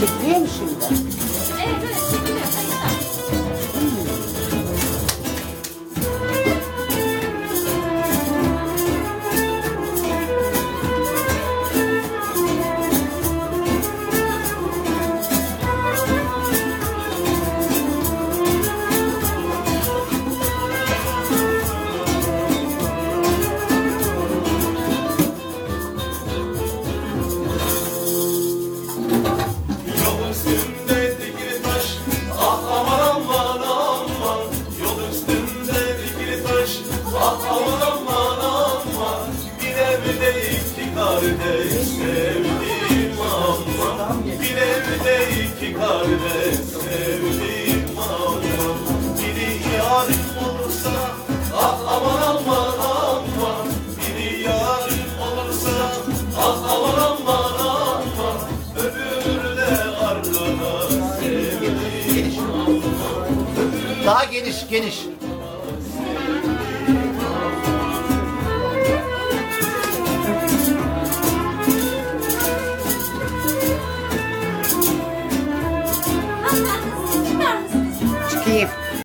чуть меньше. Да? Ah aman aman aman evde iki kardeş sevdim aman Bir evde iki kardeş sevdim aman Biri yarim olursa Ah aman aman Biri yarim olursa Ah aman aman aman Öbürü Daha geniş geniş.